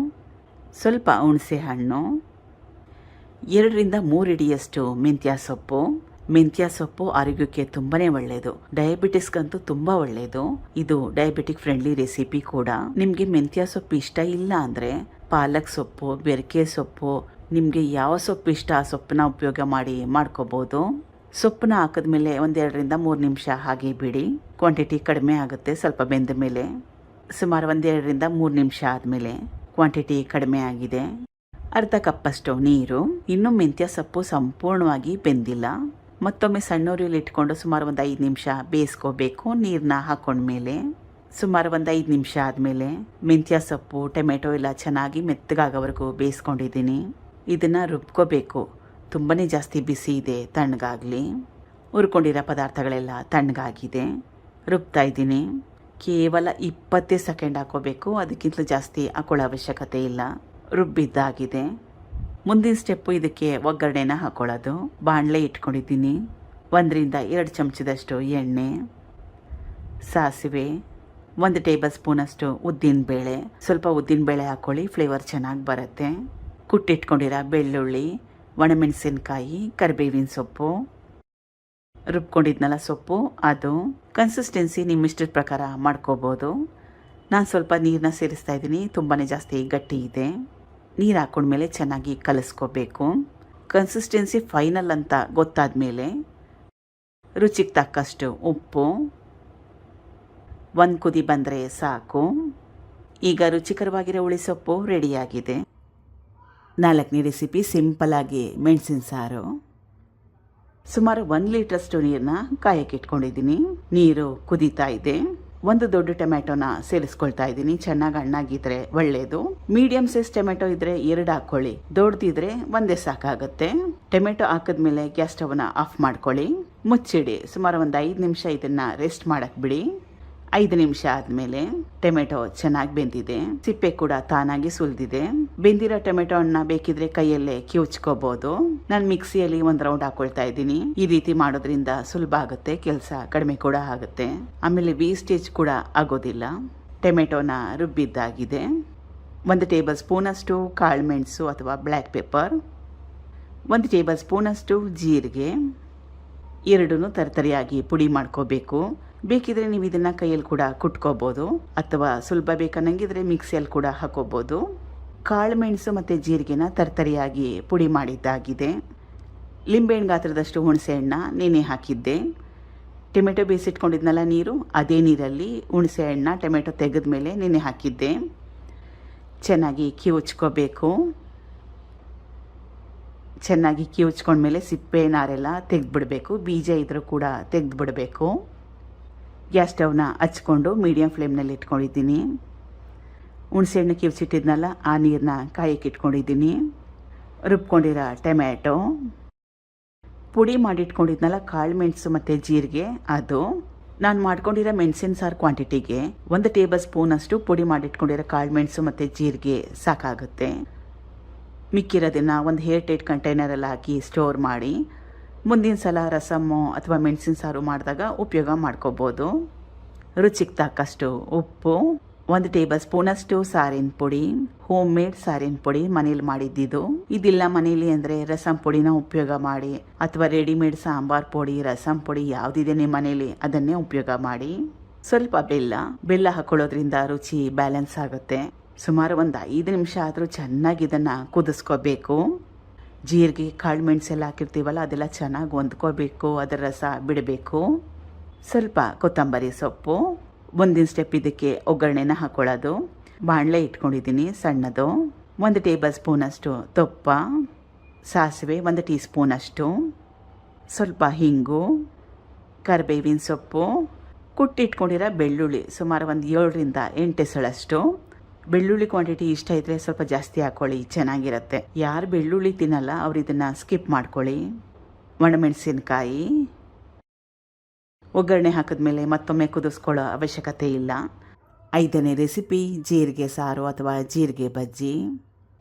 ಸ್ವಲ್ಪ ಹುಣಸೆ ಹಣ್ಣು, ಎರಡರಿಂದ ಮೂರು ಇಡಿಯಷ್ಟು ಮೆಂತ್ಯ ಸೊಪ್ಪು. ಮೆಂತ್ಯ ಸೊಪ್ಪು ಆರೋಗ್ಯಕ್ಕೆ ತುಂಬಾನೇ ಒಳ್ಳೆಯದು ಡಯಾಬಿಟಿಸ್ಗಂತೂ ತುಂಬಾ ಒಳ್ಳೆಯದು ಇದು ಡಯಾಬಿಟಿಕ್ ಫ್ರೆಂಡ್ಲಿ ರೆಸಿಪಿ ಕೂಡ. ನಿಮಗೆ ಮೆಂತ್ಯ ಸೊಪ್ಪು ಇಷ್ಟ ಇಲ್ಲ ಅಂದರೆ ಪಾಲಕ್ ಸೊಪ್ಪು, ಬೆರಕೆ ಸೊಪ್ಪು, ನಿಮಗೆ ಯಾವ ಸೊಪ್ಪು ಇಷ್ಟ ಆ ಸೊಪ್ಪನ್ನ ಉಪಯೋಗ ಮಾಡಿ ಮಾಡ್ಕೋಬೋದು. ಸೊಪ್ಪನ್ನ ಹಾಕಿದ್ಮೇಲೆ ಒಂದೆರಡರಿಂದ ಮೂರು ನಿಮಿಷ ಹಾಗೆ ಬಿಡಿ. ಕ್ವಾಂಟಿಟಿ ಕಡಿಮೆ ಆಗುತ್ತೆ, ಸ್ವಲ್ಪ ಬೆಂದ ಮೇಲೆ. ಸುಮಾರು ಒಂದೆರಡರಿಂದ ಮೂರು ನಿಮಿಷ ಆದಮೇಲೆ ಕ್ವಾಂಟಿಟಿ ಕಡಿಮೆ ಆಗಿದೆ. ಅರ್ಧ ಕಪ್ಪಷ್ಟು ನೀರು. ಇನ್ನೂ ಮೆಂತ್ಯ ಸೊಪ್ಪು ಸಂಪೂರ್ಣವಾಗಿ ಬೆಂದಿಲ್ಲ. ಮತ್ತೊಮ್ಮೆ ಸಣ್ಣೂರಿಯಲ್ಲಿ ಇಟ್ಕೊಂಡು ಸುಮಾರು ಒಂದು ಐದು ನಿಮಿಷ ಬೇಯಿಸ್ಕೋಬೇಕು ನೀರನ್ನ ಹಾಕೊಂಡ್ಮೇಲೆ ಸುಮಾರು ಒಂದು ಐದು ನಿಮಿಷ ಆದಮೇಲೆ ಮೆಂತ್ಯ ಸೊಪ್ಪು, ಟೊಮೆಟೊ ಎಲ್ಲ ಚೆನ್ನಾಗಿ ಮೆತ್ತಗಾಗೋವರೆಗೂ ಬೇಯಿಸ್ಕೊಂಡಿದ್ದೀನಿ. ಇದನ್ನು ರುಬ್ಕೋಬೇಕು. ತುಂಬಾ ಜಾಸ್ತಿ ಬಿಸಿ ಇದೆ, ತಣ್ಣಗಾಗಲಿ. ಹುರ್ಕೊಂಡಿರೋ ಪದಾರ್ಥಗಳೆಲ್ಲ ತಣ್ಣಗಾಗಿದೆ. ರುಬ್ತಾ ಇದ್ದೀನಿ. ಕೇವಲ ಇಪ್ಪತ್ತೇ ಸೆಕೆಂಡ್ ಹಾಕೋಬೇಕು, ಅದಕ್ಕಿಂತಲೂ ಜಾಸ್ತಿ ಹಾಕೊಳ್ಳೋ ಅವಶ್ಯಕತೆ ಇಲ್ಲ. ರುಬ್ಬಿದ್ದಾಗಿದೆ. ಮುಂದಿನ ಸ್ಟೆಪ್ಪು ಇದಕ್ಕೆ ಒಗ್ಗರಣೆನ ಹಾಕೊಳ್ಳೋದು. ಬಾಣಲೆ ಇಟ್ಕೊಂಡಿದ್ದೀನಿ. ಒಂದರಿಂದ ಎರಡು ಚಮಚದಷ್ಟು ಎಣ್ಣೆ. ಸಾಸಿವೆ. ಒಂದು ಟೇಬಲ್ ಸ್ಪೂನಷ್ಟು ಉದ್ದಿನಬೇಳೆ. ಸ್ವಲ್ಪ ಉದ್ದಿನಬೇಳೆ ಹಾಕ್ಕೊಳ್ಳಿ ಫ್ಲೇವರ್ ಚೆನ್ನಾಗಿ ಬರುತ್ತೆ. ಕುಟ್ಟಿಟ್ಕೊಂಡಿರೋ ಬೆಳ್ಳುಳ್ಳಿ. ಒಣಮೆಣಸಿನ್ಕಾಯಿ, ಕರಿಬೇವಿನ ಸೊಪ್ಪು, ರುಬ್ಕೊಂಡಿದ್ನಲ್ಲ ಸೊಪ್ಪು, ಅದು ಕನ್ಸಿಸ್ಟೆನ್ಸಿ ನಿಮ್ಮ ಇಷ್ಟದ ಪ್ರಕಾರ ಮಾಡ್ಕೋಬೋದು. ನಾನು ಸ್ವಲ್ಪ ನೀರನ್ನ ಸೇರಿಸ್ತಾ ಇದ್ದೀನಿ ತುಂಬಾ ಜಾಸ್ತಿ ಗಟ್ಟಿ ಇದೆ. ನೀರು ಹಾಕೊಂಡ್ಮೇಲೆ ಚೆನ್ನಾಗಿ ಕಲಿಸ್ಕೋಬೇಕು. ಕನ್ಸಿಸ್ಟೆನ್ಸಿ ಫೈನಲ್ ಅಂತ ಗೊತ್ತಾದ ಮೇಲೆ ರುಚಿಗೆ ತಕ್ಕಷ್ಟು ಉಪ್ಪು, ಒಂದು ಕುದಿ ಬಂದರೆ ಸಾಕು. ಈಗ ರುಚಿಕರವಾಗಿರೋ ಹುಳಿ ಸೊಪ್ಪು ರೆಡಿಯಾಗಿದೆ ನಾಲ್ಕನೇ ರೆಸಿಪಿ ಸಿಂಪಲಾಗಿ ಮೆಣಸಿನ ಸಾರು. ಸುಮಾರು ಒಂದು ಲೀಟ್ರಷ್ಟು ನೀರನ್ನ ಕಾಯಕ್ಕೆ ಇಟ್ಕೊಂಡಿದ್ದೀನಿ. ನೀರು ಕುದೀತಾ ಇದೆ. ಒಂದು ದೊಡ್ಡ ಟೊಮ್ಯಾಟೋನ ಸೇರಿಸ್ಕೊಳ್ತಾ ಇದ್ದೀನಿ. ಚೆನ್ನಾಗಿ ಹಣ್ಣಾಗಿದ್ರೆ ಒಳ್ಳೆಯದು ಮೀಡಿಯಂ ಸೈಜ್ ಟೊಮೆಟೊ ಇದ್ರೆ ಎರಡು ಹಾಕೊಳ್ಳಿ ದೊಡ್ಡದಿದ್ರೆ ಒಂದೇ ಸಾಕಾಗುತ್ತೆ. ಟೊಮೆಟೊ ಹಾಕಿದ್ಮೇಲೆ ಗ್ಯಾಸ್ ಸ್ಟವ್ನ ಆಫ್ ಮಾಡ್ಕೊಳ್ಳಿ. ಮುಚ್ಚಿಡಿ. ಸುಮಾರು ಒಂದು ಐದು ನಿಮಿಷ ಇದನ್ನ ರೆಸ್ಟ್ ಮಾಡಕ್ ಬಿಡಿ. ಐದು ನಿಮಿಷ ಆದಮೇಲೆ ಟೊಮೆಟೊ ಚೆನ್ನಾಗಿ ಬೆಂದಿದೆ. ಸಿಪ್ಪೆ ಕೂಡ ತಾನಾಗಿ ಸುಲಿದಿದೆ. ಬೆಂದಿರೋ ಟೊಮೆಟೊ ಹಣ್ಣ ಬೇಕಿದ್ರೆ ಕೈಯಲ್ಲೇ ಕಿವುಚ್ಕೋಬಹುದು ನಾನು ಮಿಕ್ಸಿಯಲ್ಲಿ ಒಂದು ರೌಂಡ್ ಹಾಕೊಳ್ತಾ ಇದ್ದೀನಿ. ಈ ರೀತಿ ಮಾಡೋದ್ರಿಂದ ಸುಲಭ ಆಗುತ್ತೆ, ಕೆಲಸ ಕಡಿಮೆ ಕೂಡ ಆಗುತ್ತೆ. ಆಮೇಲೆ ವೇಸ್ಟೇಜ್ ಕೂಡ ಆಗೋದಿಲ್ಲ. ಟೊಮೆಟೊನ ರುಬ್ಬಿದ್ದಾಗಿದೆ. ಒಂದು ಟೇಬಲ್ ಸ್ಪೂನಷ್ಟು ಕಾಳುಮೆಣಸು ಅಥವಾ ಬ್ಲ್ಯಾಕ್ ಪೆಪ್ಪರ್, ಒಂದು ಟೇಬಲ್ ಸ್ಪೂನಷ್ಟು ಜೀರಿಗೆ ಎರಡೂ ತರತರಿಯಾಗಿ ಪುಡಿ ಮಾಡ್ಕೋಬೇಕು. ಬೇಕಿದ್ರೆ ನೀವು ಇದನ್ನು ಕೈಯಲ್ಲಿ ಕೂಡ ಕುಟ್ಕೋಬೋದು, ಅಥವಾ ಸುಲಭ ಬೇಕನ್ನಂಗಿದ್ರೆ ಮಿಕ್ಸಿಯಲ್ಲಿ ಕೂಡ ಹಾಕೋಬೋದು. ಕಾಳು ಮೆಣಸು ಮತ್ತು ಜೀರಿಗೆನ ತರ್ತರಿಯಾಗಿ ಪುಡಿ ಮಾಡಿದ್ದಾಗಿದೆ. ಲಿಂಬೆಹಣ್ಣು ಗಾತ್ರದಷ್ಟು ಹುಣಸೆ ಹಣ್ಣ ನೆನೆ ಹಾಕಿದ್ದೆ. ಟೊಮೆಟೊ ಬೇಯಿಸಿಟ್ಕೊಂಡಿದ್ನಲ್ಲ ನೀರು, ಅದೇ ನೀರಲ್ಲಿ ಹುಣಸೆ ಹಣ್ಣ, ಟೊಮೆಟೊ ತೆಗೆದ ಮೇಲೆ ನೆನೆ ಹಾಕಿದ್ದೆ. ಚೆನ್ನಾಗಿ ಕಿವುಚ್ಕೋಬೇಕು ಚೆನ್ನಾಗಿ ಕಿವುಚ್ಕೊಂಡ್ಮೇಲೆ ಸಿಪ್ಪೆ, ನಾರೆಲ್ಲ ತೆಗೆದ್ಬಿಡಬೇಕು. ಬೀಜ ಇದ್ರೂ ಕೂಡ ತೆಗೆದ್ಬಿಡಬೇಕು. ಗ್ಯಾಸ್ ಸ್ಟವ್ನ ಹಚ್ಕೊಂಡು ಮೀಡಿಯಮ್ ಫ್ಲೇಮ್ನಲ್ಲಿ ಇಟ್ಕೊಂಡಿದ್ದೀನಿ. ಹುಣಸೆಹಣ್ಣು ಕಿವ್ಚಿಟ್ಟಿದ್ನಲ್ಲ ಆ ನೀರನ್ನ ಕಾಯಕ್ಕೆ ಇಟ್ಕೊಂಡಿದ್ದೀನಿ. ರುಬ್ಕೊಂಡಿರೋ ಟೊಮ್ಯಾಟೊ. ಪುಡಿ ಮಾಡಿಟ್ಕೊಂಡಿದ್ನಲ್ಲ, ಕಾಳು ಮೆಣಸು ಮತ್ತು ಜೀರಿಗೆ, ಅದು. ನಾನು ಮಾಡ್ಕೊಂಡಿರೋ ಮೆಣಸಿನ ಸಾರು ಕ್ವಾಂಟಿಟಿಗೆ ಒಂದು ಟೇಬಲ್ ಸ್ಪೂನಷ್ಟು ಪುಡಿ ಮಾಡಿಟ್ಕೊಂಡಿರೋ ಕಾಳು ಮೆಣಸು ಮತ್ತು ಜೀರಿಗೆ ಸಾಕಾಗುತ್ತೆ. ಮಿಕ್ಕಿರೋದನ್ನು ಒಂದು ಹೇರ್ ಟೈಟ್ ಕಂಟೈನರಲ್ಲಿ ಹಾಕಿ ಸ್ಟೋರ್ ಮಾಡಿ ಮುಂದಿನ ಸಲ ರಸಮ್ಮು ಅಥವಾ ಮೆಣಸಿನ ಸಾರು ಮಾಡಿದಾಗ ಉಪಯೋಗ ಮಾಡ್ಕೋಬೋದು. ರುಚಿಗೆ ತಕ್ಕಷ್ಟು ಉಪ್ಪು, ಒಂದು ಟೇಬಲ್ ಸ್ಪೂನಷ್ಟು ಸಾರಿನ ಪುಡಿ, ಹೋಮ್ ಮೇಡ್ ಸಾರಿನ ಪುಡಿ ಮನೇಲಿ ಮಾಡಿದ್ದಿದ್ದು. ಇದಿಲ್ಲ ಮನೇಲಿ ಅಂದರೆ ರಸಂ ಪುಡಿನ ಉಪಯೋಗ ಮಾಡಿ ಅಥವಾ ರೆಡಿಮೇಡ್ ಸಾಂಬಾರ್ ಪುಡಿ, ರಸಂ ಪುಡಿ ಯಾವುದಿದೆ ನಿಮ್ಮ ಮನೇಲಿ ಅದನ್ನೇ ಉಪಯೋಗ ಮಾಡಿ. ಸ್ವಲ್ಪ ಬೆಲ್ಲ ಬೆಲ್ಲ ಹಾಕೊಳ್ಳೋದ್ರಿಂದ ರುಚಿ ಬ್ಯಾಲೆನ್ಸ್ ಆಗುತ್ತೆ. ಸುಮಾರು ಒಂದು ಐದು ನಿಮಿಷ ಆದರೂ ಚೆನ್ನಾಗಿ ಇದನ್ನು ಕುದಿಸ್ಕೋಬೇಕು. ಜೀರಿಗೆ, ಕಾಳು ಮೆಣಸೆಲ್ಲ ಹಾಕಿರ್ತೀವಲ್ಲ, ಅದೆಲ್ಲ ಚೆನ್ನಾಗಿ ಹೊಂದ್ಕೋಬೇಕು, ಅದರ ರಸ ಬಿಡಬೇಕು. ಸ್ವಲ್ಪ ಕೊತ್ತಂಬರಿ ಸೊಪ್ಪು ಮುಂದಿನ ಸ್ಟೆಪ್ ಇದಕ್ಕೆ ಒಗ್ಗರಣೆನ ಹಾಕೊಳ್ಳೋದು. ಬಾಣಲೆ ಇಟ್ಕೊಂಡಿದ್ದೀನಿ, ಸಣ್ಣದು. ಒಂದು ಟೇಬಲ್ ಸ್ಪೂನಷ್ಟು ತುಪ್ಪ, ಸಾಸಿವೆ, ಒಂದು ಟೀ ಸ್ಪೂನಷ್ಟು ಸ್ವಲ್ಪ ಹಿಂಗು, ಕರಿಬೇವಿನ ಸೊಪ್ಪು, ಕುಟ್ಟಿಟ್ಕೊಂಡಿರೋ ಬೆಳ್ಳುಳ್ಳಿ ಸುಮಾರು ಒಂದು ಏಳರಿಂದ ಎಂಟು ಎಸಳಷ್ಟು ಬೆಳ್ಳುಳ್ಳಿ ಕ್ವಾಂಟಿಟಿ ಇಷ್ಟ ಇದ್ರೆ ಸ್ವಲ್ಪ ಜಾಸ್ತಿ ಹಾಕೊಳ್ಳಿ, ಚೆನ್ನಾಗಿರುತ್ತೆ. ಯಾರು ಬೆಳ್ಳುಳ್ಳಿ ತಿನ್ನಲ್ಲ, ಅವ್ರು ಇದನ್ನ ಸ್ಕಿಪ್ ಮಾಡ್ಕೊಳ್ಳಿ. ಒಣಮೆಣಸಿನಕಾಯಿ. ಒಗ್ಗರಣೆ ಹಾಕಿದ್ಮೇಲೆ ಮತ್ತೊಮ್ಮೆ ಕುದಿಸ್ಕೊಳ್ಳೋ ಅವಶ್ಯಕತೆ ಇಲ್ಲ. ಐದನೇ ರೆಸಿಪಿ ಜೀರಿಗೆ ಸಾರು ಅಥವಾ ಜೀರಿಗೆ ಬಜ್ಜಿ.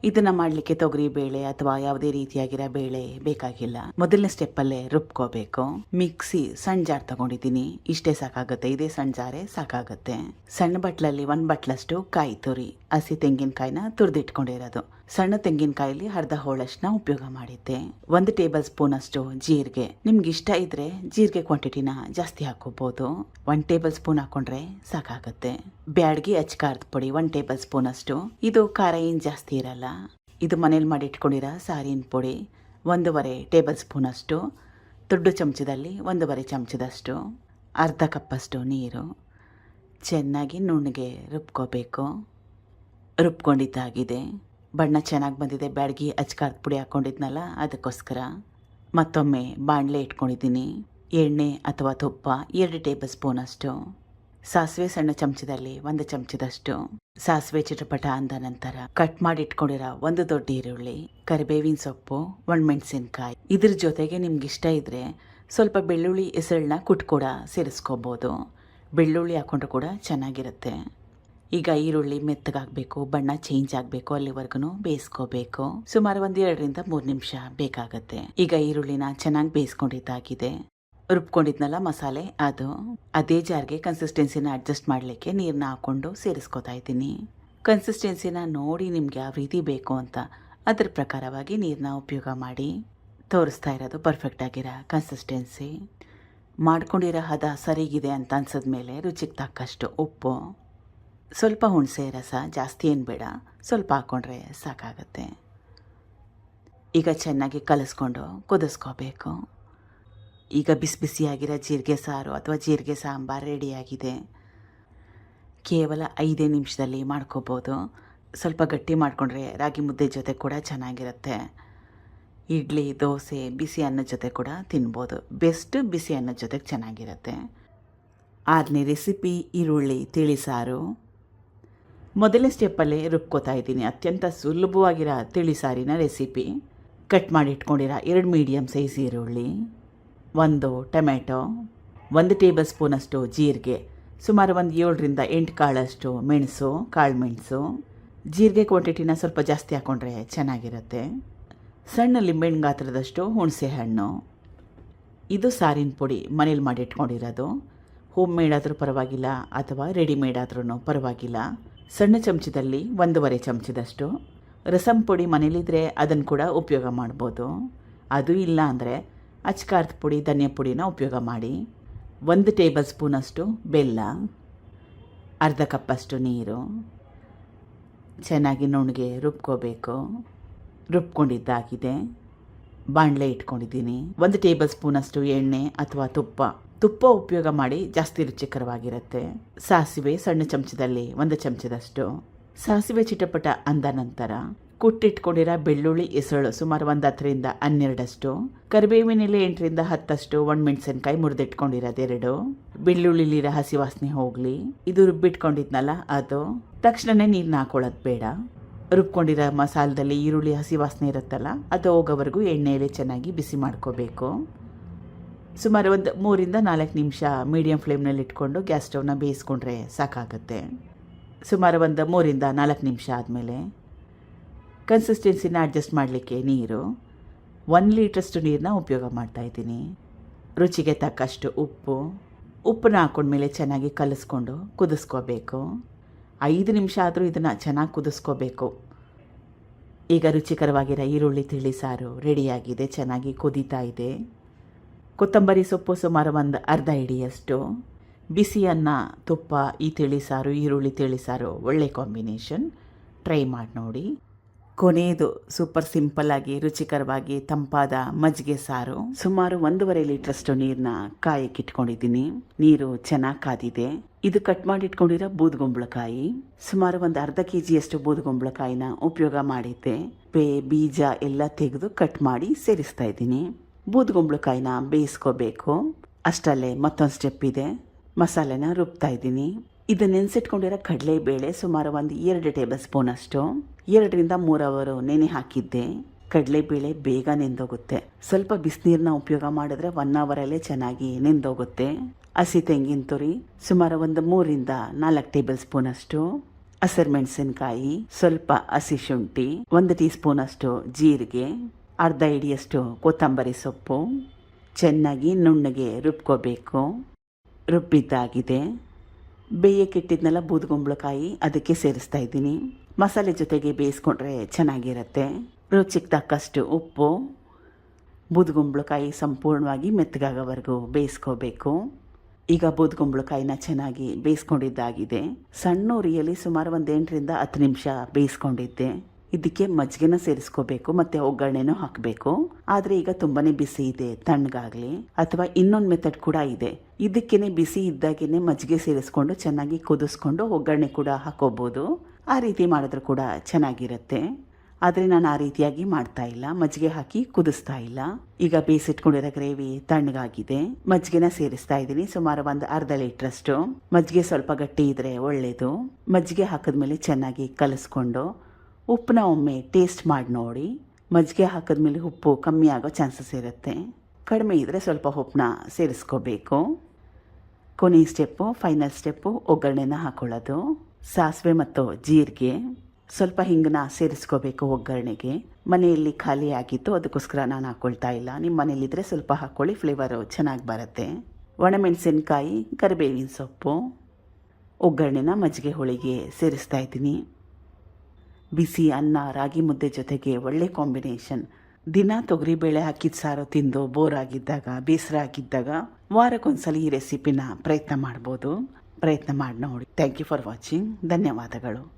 ಇದನ್ನ ಮಾಡಲಿಕ್ಕೆ ತೊಗರಿ ಬೇಳೆ ಅಥವಾ ಯಾವುದೇ ರೀತಿಯಾಗಿರೋ ಬೇಳೆ ಬೇಕಾಗಿಲ್ಲ. ಮೊದಲನೇ ಸ್ಟೆಪ್ ಅಲ್ಲೇ ರುಬ್ಕೋಬೇಕು. ಮಿಕ್ಸಿ ಸಣ್ಣ ಜಾರ್ ತಗೊಂಡಿದ್ದೀನಿ. ಇಷ್ಟೇ ಸಾಕಾಗುತ್ತೆ. ಇದೇ ಸಣ್ಣ ಜಾರೇ ಸಾಕಾಗುತ್ತೆ. ಸಣ್ಣ ಬಟ್ಲಲ್ಲಿ ಒಂದ್ ಬಟ್ಲಷ್ಟು ಕಾಯಿ ತುರಿ. ಹಸಿ ತೆಂಗಿನಕಾಯಿನ ತುರಿದಿಟ್ಕೊಂಡಿರೋದು. ಸಣ್ಣ ತೆಂಗಿನಕಾಯಲ್ಲಿ ಅರ್ಧ ಹೋಳಷ್ಟನ್ನ ಉಪಯೋಗ ಮಾಡಿದ್ದೆ. ಒಂದು ಟೇಬಲ್ ಸ್ಪೂನ್ ಅಷ್ಟು ಜೀರಿಗೆ. ನಿಮ್ಗೆ ಇಷ್ಟ ಇದ್ರೆ ಜೀರಿಗೆ ಕ್ವಾಂಟಿಟಿನ ಜಾಸ್ತಿ ಹಾಕೋಬಹುದು ಒನ್ ಟೇಬಲ್ ಸ್ಪೂನ್ ಹಾಕೊಂಡ್ರೆ ಸಾಕಾಗುತ್ತೆ. ಬ್ಯಾಡ್ಗಿ ಅಚ್ಕಾರದ ಪುಡಿ ಒನ್ ಟೇಬಲ್ ಸ್ಪೂನ್ ಅಷ್ಟು. ಇದು ಖಾರ ಏನು ಜಾಸ್ತಿ ಇರಲ್ಲ. ಇದು ಮನೇಲಿ ಮಾಡಿಟ್ಕೊಂಡಿರೋ ಸಾರಿನ ಪುಡಿ ಒಂದೂವರೆ ಟೇಬಲ್ ಸ್ಪೂನ್ ಅಷ್ಟು. ದೊಡ್ಡ ಚಮಚದಲ್ಲಿ ಒಂದೂವರೆ ಚಮಚದಷ್ಟು. ಅರ್ಧ ಕಪ್ಪಷ್ಟು ನೀರು. ಚೆನ್ನಾಗಿ ನುಣ್ಣಗೆ ರುಬ್ಕೋಬೇಕು. ರುಬ್ಕೊಂಡಿದ್ದಾಗಿದೆ. ಬಣ್ಣ ಚೆನ್ನಾಗಿ ಬಂದಿದೆ, ಬ್ಯಾಡ್ಗಿ ಅಚ್ಕಾರದ ಪುಡಿ ಹಾಕ್ಕೊಂಡಿದ್ನಲ್ಲ ಅದಕ್ಕೋಸ್ಕರ ಮತ್ತೊಮ್ಮೆ ಬಾಣಲೆ ಇಟ್ಕೊಂಡಿದ್ದೀನಿ. ಎಣ್ಣೆ ಅಥವಾ ತುಪ್ಪ, ಎರಡು ಟೇಬಲ್ ಸ್ಪೂನ್ ಅಷ್ಟು. ಸಾಸಿವೆ ಸಣ್ಣ ಚಮಚದಲ್ಲಿ, ಒಂದು ಚಮಚದಷ್ಟು. ಸಾಸಿವೆ ಚಿಟಪಟ ಅಂದ ನಂತರ ಕಟ್ ಮಾಡಿ ಇಟ್ಕೊಂಡಿರೋ ಒಂದು ದೊಡ್ಡ ಈರುಳ್ಳಿ, ಕರಿಬೇವಿನ ಸೊಪ್ಪು, ಒಣಮೆಣಸಿನ್ಕಾಯಿ. ಇದ್ರ ಜೊತೆಗೆ ನಿಮ್ಗೆ ಇಷ್ಟ ಇದ್ರೆ ಸ್ವಲ್ಪ ಬೆಳ್ಳುಳ್ಳಿ ಹೆಸರುಳ್ಳ ಕುಟ್ ಕೂಡ ಸೇರಿಸ್ಕೋಬೋದು. ಬೆಳ್ಳುಳ್ಳಿ ಹಾಕೊಂಡ್ರು ಕೂಡ ಚೆನ್ನಾಗಿರುತ್ತೆ. ಈಗ ಈರುಳ್ಳಿ ಮೆತ್ತಗಾಗಬೇಕು, ಬಣ್ಣ ಚೇಂಜ್ ಆಗಬೇಕು ಅಲ್ಲಿವರೆಗೂ ಬೇಯಿಸ್ಕೋಬೇಕು. ಸುಮಾರು ಒಂದು ಎರಡರಿಂದ ಮೂರು ನಿಮಿಷ ಬೇಕಾಗತ್ತೆ. ಈಗ ಈರುಳ್ಳಿನ ಚೆನ್ನಾಗಿ ಬೇಯಿಸ್ಕೊಂಡಿದ್ದಾಗಿದೆ. ರುಬ್ಕೊಂಡಿದ್ನಲ್ಲ ಮಸಾಲೆ? ಅದು. ಅದೇ ಜಾರ್ಗೆ ಕನ್ಸಿಸ್ಟೆನ್ಸಿನ ಅಡ್ಜಸ್ಟ್ ಮಾಡಲಿಕ್ಕೆ ನೀರನ್ನ ಹಾಕೊಂಡು ಸೇರಿಸ್ಕೊತಾ ಇದ್ದೀನಿ. ಕನ್ಸಿಸ್ಟೆನ್ಸಿನ ನೋಡಿ ನಿಮ್ಗೆ ಯಾವ ರೀತಿ ಬೇಕು ಅಂತ ಅದ್ರ ಪ್ರಕಾರವಾಗಿ ನೀರನ್ನ ಉಪಯೋಗ ಮಾಡಿ. ತೋರಿಸ್ತಾ ಇರೋದು ಪರ್ಫೆಕ್ಟ್ ಆಗಿರೋ ಕನ್ಸಿಸ್ಟೆನ್ಸಿ ಮಾಡ್ಕೊಂಡಿರೋ ಹದ ಸರಿಗಿದೆ ಅಂತ ಅನ್ಸಿದ್ಮೇಲೆ ರುಚಿಗೆ ತಕ್ಕಷ್ಟು ಉಪ್ಪು. ಸ್ವಲ್ಪ ಹುಣಸೆ ರಸ ಜಾಸ್ತಿ ಏನು ಬೇಡ. ಸ್ವಲ್ಪ ಹಾಕ್ಕೊಂಡ್ರೆ ಸಾಕಾಗತ್ತೆ. ಈಗ ಚೆನ್ನಾಗಿ ಕಲಿಸ್ಕೊಂಡು ಕುದಿಸ್ಕೋಬೇಕು. ಈಗ ಬಿಸಿ ಬಿಸಿಯಾಗಿರೋ ಜೀರಿಗೆ ಸಾರು ಅಥವಾ ಜೀರಿಗೆ ಸಾಂಬಾರು ರೆಡಿಯಾಗಿದೆ. ಕೇವಲ ಐದೇ ನಿಮಿಷದಲ್ಲಿ ಮಾಡ್ಕೋಬೋದು. ಸ್ವಲ್ಪ ಗಟ್ಟಿ ಮಾಡಿಕೊಂಡ್ರೆ ರಾಗಿ ಮುದ್ದೆ ಜೊತೆ ಕೂಡ ಚೆನ್ನಾಗಿರುತ್ತೆ. ಇಡ್ಲಿ, ದೋಸೆ, ಬಿಸಿ ಅನ್ನದ ಜೊತೆ ಕೂಡ ತಿನ್ಬೋದು. ಬೆಸ್ಟ್ ಬಿಸಿ ಅನ್ನದ ಜೊತೆಗೆ ಚೆನ್ನಾಗಿರುತ್ತೆ. ಆರನೇ ರೆಸಿಪಿ, ಈರುಳ್ಳಿ, ತಿಳಿ ಸಾರು. ಮೊದಲನೇ ಸ್ಟೆಪ್ಪಲ್ಲಿ ರುಬ್ಕೋತಾ ಇದ್ದೀನಿ. ಅತ್ಯಂತ ಸುಲಭವಾಗಿರೋ ತಿಳಿ ಸಾರಿನ ರೆಸಿಪಿ. ಕಟ್ ಮಾಡಿ ಇಟ್ಕೊಂಡಿರೋ ಎರಡು ಮೀಡಿಯಮ್ ಸೈಜ್ ಈರುಳ್ಳಿ, ಒಂದು ಟೊಮೆಟೊ, ಒಂದು ಟೇಬಲ್ ಸ್ಪೂನಷ್ಟು ಜೀರಿಗೆ, ಸುಮಾರು ಒಂದು ಏಳರಿಂದ ಎಂಟು ಕಾಳಷ್ಟು ಮೆಣಸು, ಕಾಳು ಮೆಣಸು. ಜೀರಿಗೆ ಕ್ವಾಂಟಿಟಿನ ಸ್ವಲ್ಪ ಜಾಸ್ತಿ ಹಾಕ್ಕೊಂಡ್ರೆ ಚೆನ್ನಾಗಿರುತ್ತೆ. ಸಣ್ಣ ಲಿಂಬೆಹಣ್ಣು ಗಾತ್ರದಷ್ಟು ಹುಣಸೆ ಹಣ್ಣು ಇದು ಸಾರಿನ ಪುಡಿ ಮನೇಲಿ ಮಾಡಿ ಇಟ್ಕೊಂಡಿರೋದು. ಹೋಮ್ ಮೇಡ್ ಆದರೂ ಪರವಾಗಿಲ್ಲ ಅಥವಾ ರೆಡಿಮೇಡ್ ಆದ್ರೂ ಪರವಾಗಿಲ್ಲ. ಸಣ್ಣ ಚಮಚದಲ್ಲಿ ಒಂದೂವರೆ ಚಮಚದಷ್ಟು ರಸಂ ಪುಡಿ ಮನೇಲಿದ್ದರೆ ಅದನ್ನು ಕೂಡ ಉಪಯೋಗ ಮಾಡ್ಬೋದು. ಅದು ಇಲ್ಲ ಅಂದರೆ ಅಚ್ಕಾರದ ಪುಡಿ, ಧನಿಯಾ ಪುಡಿನ ಉಪಯೋಗ ಮಾಡಿ. ಒಂದು ಟೇಬಲ್ ಸ್ಪೂನಷ್ಟು ಬೆಲ್ಲ, ಅರ್ಧ ಕಪ್ಪಷ್ಟು ನೀರು, ಚೆನ್ನಾಗಿ ನುಣ್ಣಗೆ ರುಬ್ಕೋಬೇಕು. ರುಬ್ಕೊಂಡಿದ್ದಾಗಿದೆ. ಬಾಣಲೆ ಇಟ್ಕೊಂಡಿದ್ದೀನಿ. ಒಂದು ಟೇಬಲ್ ಸ್ಪೂನಷ್ಟು ಎಣ್ಣೆ ಅಥವಾ ತುಪ್ಪ ತುಪ್ಪ ಉಪಯೋಗ ಮಾಡಿ ಜಾಸ್ತಿ ರುಚಿಕರವಾಗಿರುತ್ತೆ. ಸಾಸಿವೆ ಸಣ್ಣ ಚಮಚದಲ್ಲಿ, ಒಂದು ಚಮಚದಷ್ಟು. ಸಾಸಿವೆ ಚಿಟಪಟ ಅಂದ ನಂತರ ಕುಟ್ಟಿಟ್ಕೊಂಡಿರೋ ಬೆಳ್ಳುಳ್ಳಿ ಎಸಳು ಸುಮಾರು ಒಂದು ಹತ್ತರಿಂದ ಹನ್ನೆರಡಷ್ಟು ಕರಿಬೇವಿನಲ್ಲಿ ಎಂಟರಿಂದ ಹತ್ತಷ್ಟು, ಒಣಮೆಣಸಿನ್ಕಾಯಿ ಮುರಿದಿಟ್ಕೊಂಡಿರೋದೆರಡು ಬೆಳ್ಳುಳ್ಳಿಲಿರೋ ಹಸಿ ವಾಸನೆ ಹೋಗಲಿ. ಇದು ರುಬ್ಬಿಟ್ಕೊಂಡಿದ್ನಲ್ಲ, ಅದು. ತಕ್ಷಣನೇ ನೀರನ್ನ ಹಾಕೊಳ್ಳೋದು ಬೇಡ. ರುಬ್ಕೊಂಡಿರೋ ಮಸಾಲದಲ್ಲಿ ಈರುಳ್ಳಿ ಹಸಿ ವಾಸನೆ ಇರುತ್ತಲ್ಲ, ಅದು ಹೋಗೋವರೆಗೂ ಎಣ್ಣೆಯಲ್ಲಿ ಚೆನ್ನಾಗಿ ಬಿಸಿ ಮಾಡ್ಕೋಬೇಕು. ಸುಮಾರು ಒಂದು ಮೂರಿಂದ ನಾಲ್ಕು ನಿಮಿಷ ಮೀಡಿಯಂ ಫ್ಲೇಮ್ನಲ್ಲಿ ಇಟ್ಕೊಂಡು ಗ್ಯಾಸ್ ಸ್ಟವ್ನ ಬೇಯಿಸ್ಕೊಂಡ್ರೆ ಸಾಕಾಗುತ್ತೆ. ಸುಮಾರು ಒಂದು ಮೂರಿಂದ ನಾಲ್ಕು ನಿಮಿಷ ಆದಮೇಲೆ ಕನ್ಸಿಸ್ಟೆನ್ಸಿನ ಅಡ್ಜಸ್ಟ್ ಮಾಡಲಿಕ್ಕೆ ನೀರು ಒನ್ ಲೀಟ್ರಷ್ಟು ನೀರನ್ನ ಉಪಯೋಗ ಮಾಡ್ತಾಯಿದ್ದೀನಿ ರುಚಿಗೆ ತಕ್ಕಷ್ಟು ಉಪ್ಪು, ಉಪ್ಪನ್ನ ಹಾಕೊಂಡ್ಮೇಲೆ ಚೆನ್ನಾಗಿ ಕಲಿಸ್ಕೊಂಡು ಕುದಿಸ್ಕೋಬೇಕು. ಐದು ನಿಮಿಷ ಆದರೂ ಇದನ್ನು ಚೆನ್ನಾಗಿ ಕುದಿಸ್ಕೋಬೇಕು. ಈಗ ರುಚಿಕರವಾಗಿರೋ ಈರುಳ್ಳಿ, ತಿಳಿ ಸಾರು ರೆಡಿಯಾಗಿದೆ ಚೆನ್ನಾಗಿ ಕುದೀತಾ ಇದೆ. ಕೊತ್ತಂಬರಿ ಸೊಪ್ಪು ಸುಮಾರು ಒಂದು ಅರ್ಧ ಹಿಡಿಯಷ್ಟು. ಬಿಸಿ ಅನ್ನ ತುಪ್ಪ, ಈ ತಿಳಿಸಾರು, ಈರುಳ್ಳಿ ತಿಳಿಸಾರು, ಒಳ್ಳೆ ಕಾಂಬಿನೇಷನ್. ಟ್ರೈ ಮಾಡಿ ನೋಡಿ. ಕೊನೆಯದು ಸೂಪರ್ ಸಿಂಪಲ್ ಆಗಿ, ರುಚಿಕರವಾಗಿ ತಂಪಾದ ಮಜ್ಜಿಗೆ ಸಾರು. ಸುಮಾರು ಒಂದೂವರೆ ಲೀಟ್ರಷ್ಟು ನೀರನ್ನ ಕಾಯಕ್ಕೆ ಇಟ್ಕೊಂಡಿದ್ದೀನಿ. ನೀರು ಚೆನ್ನಾಗಿ ಕಾದಿದೆ. ಇದು ಕಟ್ ಮಾಡಿ ಇಟ್ಕೊಂಡಿರೋ ಬೂದ್ಗುಂಬಳಕಾಯಿ. ಸುಮಾರು ಒಂದು ಅರ್ಧ ಕೆ ಜಿಯಷ್ಟು ಬೂದುಗುಂಬಳಕಾಯಿನ ಉಪಯೋಗ ಮಾಡಿದ್ದೆ. ಬೇ, ಬೀಜ ಎಲ್ಲ ತೆಗೆದು ಕಟ್ ಮಾಡಿ ಸೇರಿಸ್ತಾ ಇದ್ದೀನಿ. ಬೂದ್ಗುಂಬಳಕಾಯಿನ ಬೇಯಿಸ್ಕೋಬೇಕು. ಅಷ್ಟಲ್ಲೇ ಮತ್ತೊಂದು ಸ್ಟೆಪ್ ಇದೆ. ಮಸಾಲೆನ ರುಬ್ತಾ ಇದ್ದೀನಿ. ಇದು ನೆನೆಸಿಟ್ಕೊಂಡಿರೋ ಕಡಲೆಬೇಳೆ ಸುಮಾರು ಒಂದು ಎರಡು ಟೇಬಲ್ ಸ್ಪೂನ್ ಅಷ್ಟು. ಎರಡರಿಂದ ಮೂರು ಅವರು ನೆನೆ ಹಾಕಿದ್ದೆ. ಕಡಲೆಬೇಳೆ ಬೇಗ ನೆಂದೋಗುತ್ತೆ. ಸ್ವಲ್ಪ ಬಿಸಿನೀರನ್ನ ಉಪಯೋಗ ಮಾಡಿದ್ರೆ ಒನ್ ಅವರಲ್ಲೇ ಚೆನ್ನಾಗಿ ನೆಂದೋಗುತ್ತೆ. ಹಸಿ ತೆಂಗಿನ ತುರಿ ಸುಮಾರು ಒಂದು ಮೂರಿಂದ ನಾಲ್ಕು ಟೇಬಲ್ ಸ್ಪೂನ್ ಅಷ್ಟು. ಹಸಿರು ಮೆಣಸಿನಕಾಯಿ ಸ್ವಲ್ಪ ಹಸಿ ಶುಂಠಿ, ಒಂದು ಟೀ ಸ್ಪೂನ್ ಅಷ್ಟು ಜೀರಿಗೆ. ಅರ್ಧ ಹಿಡಿಯಷ್ಟು ಕೊತ್ತಂಬರಿ ಸೊಪ್ಪು, ಚೆನ್ನಾಗಿ ನುಣ್ಣಗೆ ರುಬ್ಕೋಬೇಕು. ರುಬ್ಬಿದ್ದಾಗಿದೆ. ಬೇಯಕ್ಕಿಟ್ಟಿದ್ನೆಲ್ಲ ಬೂದುಗುಂಬಳಕಾಯಿ, ಅದಕ್ಕೆ ಸೇರಿಸ್ತಾ ಇದ್ದೀನಿ. ಮಸಾಲೆ ಜೊತೆಗೆ ಬೇಯಿಸ್ಕೊಂಡ್ರೆ ಚೆನ್ನಾಗಿರುತ್ತೆ. ರುಚಿಗೆ ತಕ್ಕಷ್ಟು ಉಪ್ಪು, ಬೂದುಗುಂಬಳಕಾಯಿ ಸಂಪೂರ್ಣವಾಗಿ ಮೆತ್ತಗಾಗೋವರೆಗೂ ಬೇಯಿಸ್ಕೋಬೇಕು. ಈಗ ಬೂದುಗುಂಬಳಕಾಯಿನ ಚೆನ್ನಾಗಿ ಬೇಯಿಸ್ಕೊಂಡಿದ್ದಾಗಿದೆ. ಸಣ್ಣ ಉರಿಯಲ್ಲಿ ಸುಮಾರು ಒಂದು ಎಂಟರಿಂದ ಹತ್ತು ನಿಮಿಷ ಬೇಯಿಸ್ಕೊಂಡಿದ್ದೆ. ಇದಕ್ಕೆ ಮಜ್ಜಿಗೆನ ಸೇರಿಸ್ಕೋಬೇಕು, ಮತ್ತೆ ಒಗ್ಗರಣೆನೂ ಹಾಕಬೇಕು. ಆದರೆ ಈಗ ತುಂಬಾನೇ ಬಿಸಿ ಇದೆ, ತಣ್ಣಗಾಗ್ಲಿ. ಅಥವಾ ಇನ್ನೊಂದು ಮೆಥಡ್ ಕೂಡ ಇದೆ. ಇದಕ್ಕೇನೆ ಬಿಸಿ ಇದ್ದಾಗೇನೆ ಮಜ್ಜಿಗೆ ಸೇರಿಸ್ಕೊಂಡು ಚೆನ್ನಾಗಿ ಕುದಿಸ್ಕೊಂಡು ಒಗ್ಗರಣೆ ಕೂಡ ಹಾಕೋಬಹುದು ಆ ರೀತಿ ಮಾಡಿದ್ರು ಕೂಡ ಚೆನ್ನಾಗಿರುತ್ತೆ. ಆದರೆ ನಾನು ಆ ರೀತಿಯಾಗಿ ಮಾಡ್ತಾ ಇಲ್ಲ. ಮಜ್ಜಿಗೆ ಹಾಕಿ ಕುದಿಸ್ತಾ ಇಲ್ಲ. ಈಗ ಬೇಯಿಸಿಟ್ಕೊಂಡಿರೋ ಗ್ರೇವಿ ತಣ್ಣಗಾಗಿದೆ. ಮಜ್ಜಿಗೆನ ಸೇರಿಸ್ತಾ ಇದ್ದೀನಿ. ಸುಮಾರು ಒಂದು ಅರ್ಧ ಲೀಟ್ರಷ್ಟು. ಮಜ್ಜಿಗೆ ಸ್ವಲ್ಪ ಗಟ್ಟಿ ಇದ್ರೆ ಒಳ್ಳೇದು. ಮಜ್ಜಿಗೆ ಹಾಕಿದ್ಮೇಲೆ ಚೆನ್ನಾಗಿ ಕಲಿಸ್ಕೊಂಡು ಉಪ್ಪನ್ನ ಒಮ್ಮೆ ಟೇಸ್ಟ್ ಮಾಡಿ ನೋಡಿ. ಮಜ್ಜಿಗೆ ಹಾಕಿದ್ಮೇಲೆ ಉಪ್ಪು ಕಮ್ಮಿ ಆಗೋ ಚಾನ್ಸಸ್ ಇರುತ್ತೆ. ಕಡಿಮೆ ಇದ್ದರೆ ಸ್ವಲ್ಪ ಉಪ್ಪನ್ನ ಸೇರಿಸ್ಕೋಬೇಕು. ಕೊನೆ ಸ್ಟೆಪ್ಪು ಫೈನಲ್ ಸ್ಟೆಪ್ಪು ಒಗ್ಗರಣೆನ ಹಾಕೊಳ್ಳೋದು. ಸಾಸಿವೆ ಮತ್ತು ಜೀರಿಗೆ ಸ್ವಲ್ಪ ಹಿಂಗನ್ನ ಸೇರಿಸ್ಕೋಬೇಕು ಒಗ್ಗರಣೆಗೆ. ಮನೆಯಲ್ಲಿ ಖಾಲಿ ಆಗಿತ್ತು, ಅದಕ್ಕೋಸ್ಕರ ನಾನು ಹಾಕ್ಕೊಳ್ತಾ ಇಲ್ಲ. ನಿಮ್ಮ ಮನೇಲಿದ್ದರೆ ಸ್ವಲ್ಪ ಹಾಕ್ಕೊಳ್ಳಿ ಫ್ಲೇವರು ಚೆನ್ನಾಗಿ ಬರುತ್ತೆ. ಒಣಮೆಣಸಿನ್ಕಾಯಿ, ಕರಿಬೇವಿನ ಸೊಪ್ಪು, ಒಗ್ಗರಣೆನ ಮಜ್ಜಿಗೆ ಹೋಳಿಗೆ ಸೇರಿಸ್ತಾ ಇದ್ದೀನಿ. ಬಿಸಿ ಅನ್ನ, ರಾಗಿ ಮುದ್ದೆ ಜೊತೆಗೆ ಒಳ್ಳೆ ಕಾಂಬಿನೇಷನ್. ದಿನ ತೊಗರಿಬೇಳೆ ಹಾಕಿದ ಸಾರು ತಿಂದು ಬೋರ್ ಆಗಿದ್ದಾಗ, ಬೇಸರ ಆಗಿದ್ದಾಗ ವಾರಕ್ಕೊಂದ್ಸಲ ಈ ರೆಸಿಪಿನ ಪ್ರಯತ್ನ ಮಾಡ್ಬೋದು. ಪ್ರಯತ್ನ ಮಾಡಿ ನೋಡಿ. ಥ್ಯಾಂಕ್ ಯು ಫಾರ್ ವಾಚಿಂಗ್ ಧನ್ಯವಾದಗಳು.